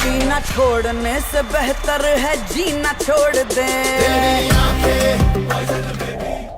जीना छोड़ने से बेहतर है जीना छोड़ दे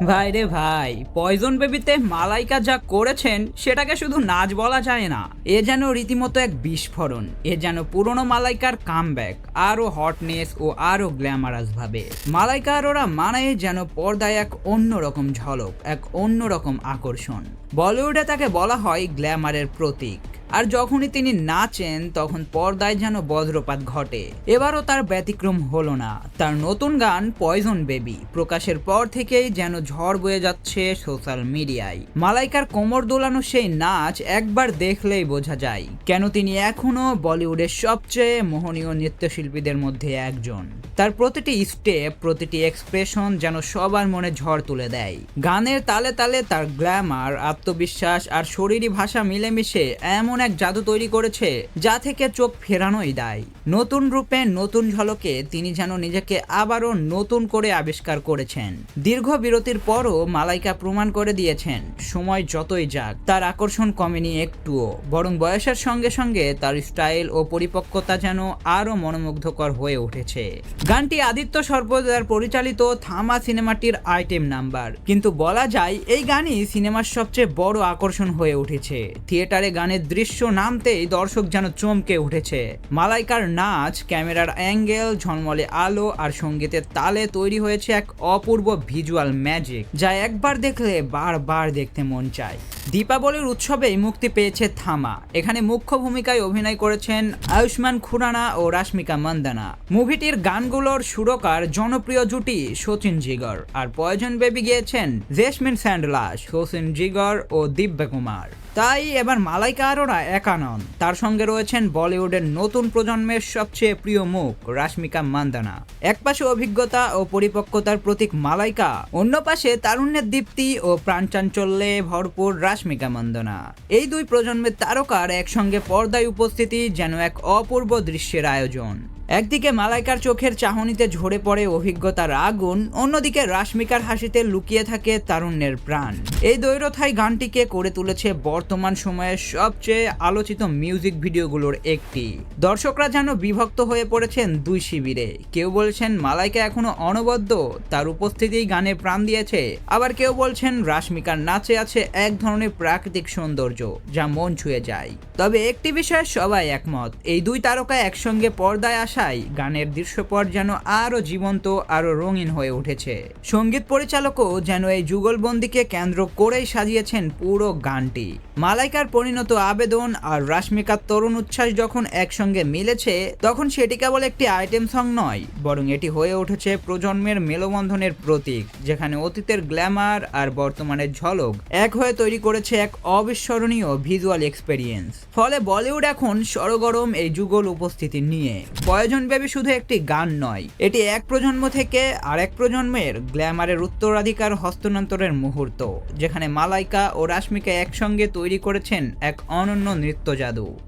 ভাই রে ভাই পয়জন বেবিতে মালাইকা যা করেছেন সেটাকে শুধু নাচ বলা যায় না এ যেন রীতিমতো এক বিস্ফোরণ এ যেন পুরনো মালাইকার কামব্যাক আরো হটনেস ও আরো গ্ল্যামারাস ভাবে মালাইকা আরোরা মানায় যেন পর্দায় এক অন্যরকম ঝলক এক অন্যরকম আকর্ষণ বলিউডে তাকে বলা হয় গ্ল্যামারের প্রতীক আর যখনই তিনি নাচেন, তখন পর্দায় যেন বজ্রপাত ঘটে। এবারও তার ব্যতিক্রম হলো না। তার নতুন গান পয়জন বেবি প্রকাশের পর থেকেই যেন ঝড় বয়ে যাচ্ছে সোশ্যাল মিডিয়ায়। মালাইকার কোমর দোলানো সেই নাচ একবার দেখলেই বোঝা যায় কেন তিনি এখনও বলিউডের সবচেয়ে মোহনীয় নৃত্যশিল্পীদের মধ্যে একজন। তার প্রতিটি স্টেপ, প্রতিটি এক্সপ্রেশন যেন সবার মনে ঝড় তুলে দেয়। গানের তালে তালে তার গ্ল্যামার, আত্মবিশ্বাস আর শরীরী ভাষা মিলেমিশে এমন এক জাদু তৈরি করেছে, যা থেকে চোখ ফেরানোই দায়। নতুন রূপে নতুন ঝলকে তিনি যেন নিজেকে আবারও নতুন করে আবিষ্কার করেছেন। দীর্ঘ বিরতির পরও মালাইকা প্রমাণ করে দিয়েছেন, সময় যতই যাক, তার আকর্ষণ কমেনি একটুও। বরং বয়সের সঙ্গে সঙ্গে তার স্টাইল ও পরিপক্কতা যেন আরও মনোমুগ্ধকর হয়ে উঠেছে। গানটি আদিত্য সর্বদার পরিচালিত থামা সিনেমাটির আইটেম নাম্বার। কিন্তু বলা যায়, এই গানই সিনেমার সবচেয়ে বড় আকর্ষণ হয়ে উঠেছে। থিয়েটারে গানের দৃশ্য নামতেই দর্শক যেন চমকে উঠেছে। মালাইকার নাচ, ক্যামেরার অ্যাঙ্গেল, ঝলমলে আলো আর সঙ্গীতের তালে তৈরি হয়েছে এক অপূর্ব ভিজুয়াল ম্যাজিক, যা একবার দেখলে বারবার দেখতে মন চায়। দীপাবলির উৎসবেই মুক্তি পেয়েছে থামা। এখানে মুখ্য ভূমিকায় অভিনয় করেছেন আয়ুষ্মান খুরানা ও রাশ্মিকা মন্দানা। মুভিটির গানগুলোর সুরকার জনপ্রিয় জুটি সচিন জিগর। আর পয়জন বেবি গিয়েছেন জেসমিন স্যান্ডলাস সচিন জিগর ও দিব্যা কুমার। তাই এবার মালাইকা আরোরা একা নন। তার সঙ্গে রয়েছেন বলিউডের নতুন প্রজন্মের সবচেয়ে প্রিয় মুখ, রাশ্মিকা মান্দানা। এক পাশে অভিজ্ঞতা ও পরিপক্কতার প্রতীক মালাইকা, অন্য পাশে তারুণ্যের দীপ্তি ও প্রাণচাঞ্চল্যে ভরপুর রাশ্মিকা মন্দনা। এই দুই প্রজন্মের তারকার একসঙ্গে পর্দায় উপস্থিতি যেন এক অপূর্ব দৃশ্যের আয়োজন। একদিকে মালাইকার চোখের চাহনিতে ঝরে পড়ে অভিজ্ঞতার আগুন, অন্যদিকে রাশ্মিকার হাসিতে লুকিয়ে থাকে তারুণ্যের প্রাণ। এই দৈরথাই গানটিকে করে তুলেছে বর্তমান সময়ের সবচেয়ে আলোচিত মিউজিক ভিডিওগুলোর একটি। দর্শকরা যেন বিভক্ত হয়ে পড়েছেন দুই শিবিরে। কেউ বলছেন মালাইকা এখনও অনবদ্য, তার উপস্থিতিই গানে প্রাণ দিয়েছে। আবার কেউ বলছেন রাশ্মিকার নাচে আছে এক ধরনের প্রাকৃতিক সৌন্দর্য, যা মন ছুঁয়ে যায়। তবে একটি বিষয়ে সবাই একমত, এই দুই তারকা একসঙ্গে পর্দায় আসায় গানের দৃশ্যপট যেন আরও জীবন্ত আরও রঙিন হয়ে উঠেছে। সংগীত পরিচালকও যেন এই যুগলবন্দিকে কেন্দ্র করেই সাজিয়েছেন পুরো গানটি। মালাইকার পরিণত আবেদন আর রাশ্মিকার তরুণ উচ্ছ্বাস যখন একসঙ্গে মিলেছে, তখন সেটি কেবল একটি আইটেম সং নয়, বরং এটি হয়ে উঠেছে প্রজন্মের মেলবন্ধনের প্রতীক, যেখানে অতীতের গ্ল্যামার আর বর্তমানের ঝলক এক হয়ে তৈরি করেছে এক অবিস্মরণীয় ভিজুয়াল এক্সপেরিয়েন্স। ফলে বলিউড এখন সরগরম এই যুগল উপস্থিতি নিয়ে। প্রয়োজন বেবি শুধু একটি গান নয়, এটি এক প্রজন্ম থেকে আরেক প্রজন্মের গ্ল্যামারের উত্তরাধিকার হস্তান্তরের মুহূর্ত, যেখানে মালাইকা ও রাশ্মিকা একসঙ্গে তৈরি করেছেন এক অনন্য নৃত্য জাদু।